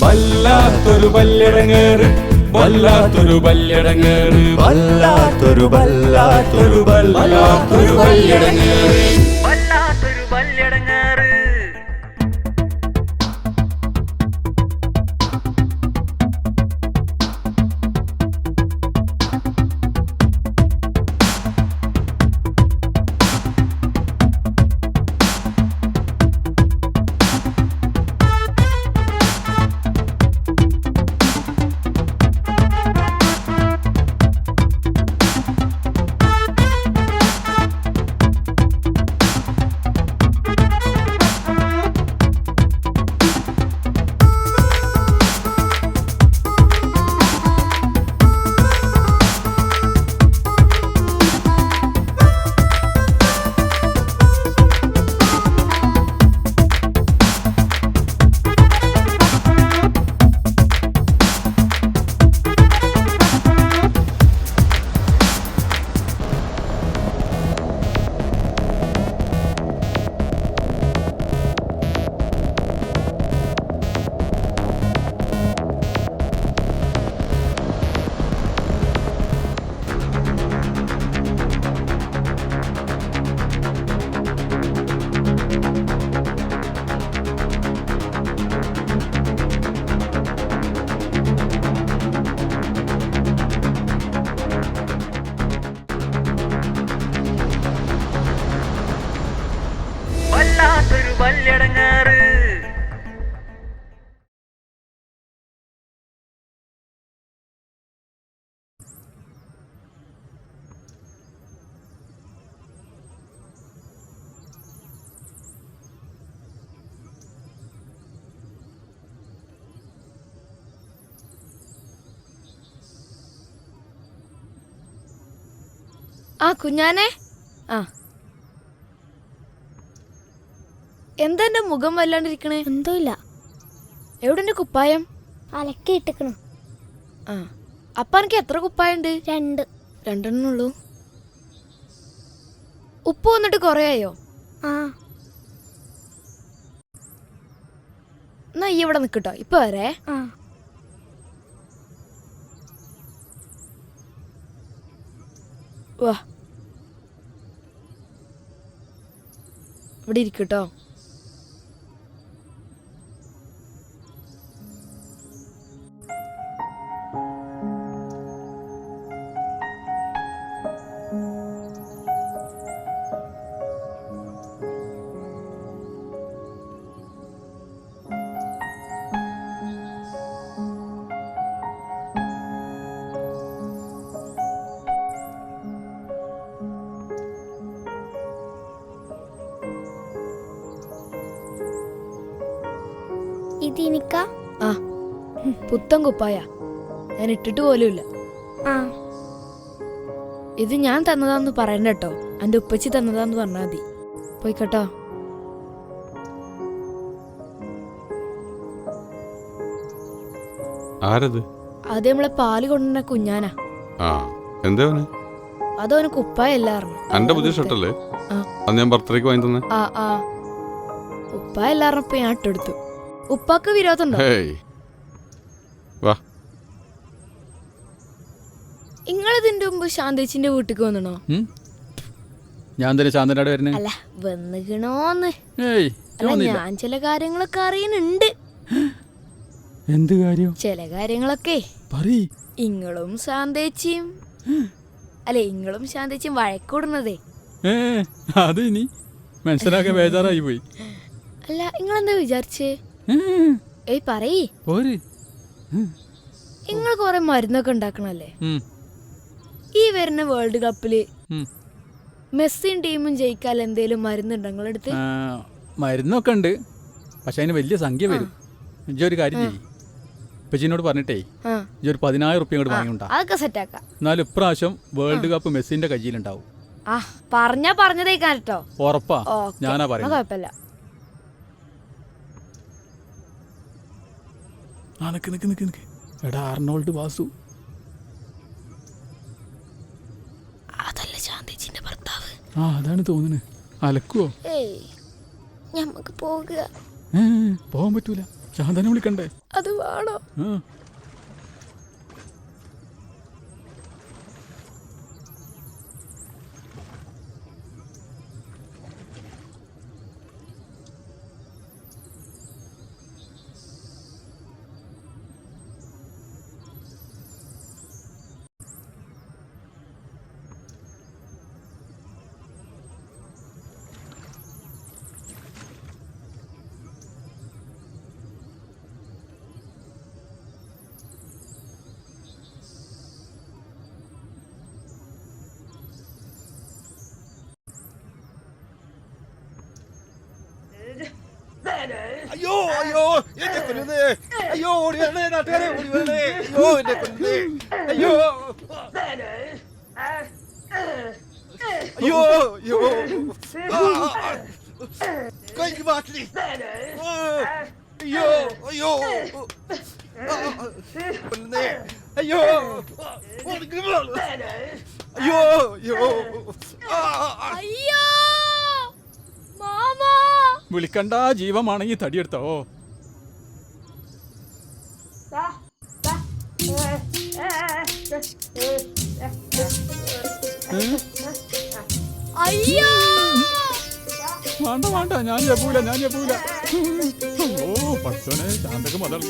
വല്ലാത്തൊരു വല്ലിടങ്ങേറ് വല്ലാത്തൊരു വല്ലിടങ്ങേറ് വല്ലാത്തൊരു വല്ലാത്തൊരു വല്ലാത്തൊരു വല്ലിടങ്ങേറ് ആ കുഞ്ഞാനെ. ആ. എന്താ എന്റെ മുഖം വല്ലാണ്ടിരിക്കണേ? എന്തോ ഇല്ല എവിടെ എന്റെ കുപ്പായം? അലക്കി ഇട്ടിക്കണു. ആ. അപ്പ എനിക്ക് എത്ര കുപ്പായുണ്ട് രണ്ട്. രണ്ടെണ്ണം ഉള്ളൂ ഉപ്പ് വന്നിട്ട് കുറേയോ ആ. എന്നാ ഈ ഇവിടെ നിക്കട്ടോ ഇപ്പൊ വരേ. ആ. വാ. ഇവിടെ ഇരിക്കട്ടോ ഇത് ആ പുത്തൻ കുപ്പായ. ഞാൻ ഇട്ടിട്ട് പോലുമില്ല. ആ. ഇത് ഞാൻ തന്നതാന്ന് പറയണ്ട കേട്ടോ. എന്റെ ഉപ്പച്ചി തന്നതാന്ന് പറഞ്ഞാ മതി. പോയിക്കട്ടോ. ആരത്? അത് നമ്മളെ പാൽ കൊണ്ടുവന്ന കുഞ്ഞാനാ. ആ എന്താ അതവന് കുപ്പായല്ലായിരുന്നു എന്റെ പുതിയ ഷർട്ടല്ലേ? ആ. അന്ന് ഞാൻ ബർത്ത്ഡേക്ക് വാങ്ങി തന്നെ ആ. ആ ഉപ്പായല്ലാറിഞ്ഞപ്പോ ഞാൻ ഇട്ടെടുത്തു ഉപ്പാക്ക് വിരോധമുണ്ടോ? ഹേയ്. വാ. നിങ്ങൾ ഇതിന്റെ മുമ്പ് ശാന്തേച്ചിന്റെ വീട്ടിക്ക് വന്നണോ? ഞാൻ തന്നെ ശാന്തനാട് വരുന്നേ? അല്ല വന്നുകണോന്ന് ഏയ് അല്ല തോന്നില്ല ഞാൻ ചില കാര്യങ്ങളൊക്കെ അറിയുന്നുണ്ട്. എന്ത് കാര്യം? ചില കാര്യങ്ങളൊക്കെ. പറയ്. ഇങ്ങളും ശാന്തേച്ചിയും അല്ലെ ഇങ്ങളും ശാന്തേച്ചിയും വഴക്കൂടുന്നതേ. ഏ അത് ഇനി മനസ്സിലാക്കാൻ ബേജാറായി പോയി. അല്ല നിങ്ങളെന്താ വിചാരിച്ചേ? ഏയ് പറയ്. പോര്. നിങ്ങൾ കുറെ മരുന്നൊക്കെ ഉണ്ടാക്കണല്ലേ? ഈ വരുന്ന വേൾഡ് കപ്പിൽ. മെസ്സിയും ടീമും ജയിക്കാൻ എന്തേലും മരുന്നുണ്ടോ നിങ്ങളെടുത്ത്? മരുന്നൊക്കെ ഉണ്ട്. പക്ഷെ അതിന് വലിയ സംഖ്യ വരും. ഇജ്ജ് ഒരു കാര്യം ചെയ്യും. ഇപ്പച്ചിനോട് പറഞ്ഞിട്ടേ ഇജ്ജ് ഒരു പതിനായിരം റുപ്യ ഇങ്ങോട്ട് വാങ്ങിണ്ടാ അതൊക്കെ സെറ്റാക്കാം എന്നാലും ഇപ്രാവശ്യം വേൾഡ് കപ്പ് മെസ്സിന്റെ കയ്യിലുണ്ടാവും. ആ പറഞ്ഞാ പറഞ്ഞതേക്കാട്ടോ ഉറപ്പാ. ഞാനാ പറയാ കുഴപ്പമില്ല. ആ നിക്ക് നിക്ക് നിക്ക് നിക്ക്. എടാ അർണോൾഡ് വാസു. അതല്ല ശാന്തിച്ചിന്റെ ഭർത്താവ്. ആ അതാണ് തോന്നുന്നത് അലക്കുവോ? ഏയ് ഞമ്മക്ക് പോകുക ഏ പോകാൻ പറ്റൂല. ശാന്തനെ വിളിക്കണ്ടേ? അത് വേണോ? ആ. അയ്യോ അയ്യോ എന്റെ കൊല്ലുന്നേ അയ്യോ ഓടി വരണേ നാട്ടുകാരെ ഓടി വരണേ അയ്യോ എന്റെ കൊല്ലുന്നേ അയ്യോ. അയ്യോ അയ്യോ. കൈ മാറ്റി. അയ്യോ അയ്യോ. കൊല്ലുന്നേ അയ്യോ. അയ്യോ അയ്യോ. അയ്യോ മാമാ. വിളിക്കണ്ട ജീവമാണെങ്കിൽ തടിയെടുത്തോ. അയ്യോ! വേണ്ട വേണ്ട ഞാൻ ജപൂല ഞാൻ ജപൂല ഓ പച്ചനെ ചാന്തക്ക് മുതൽ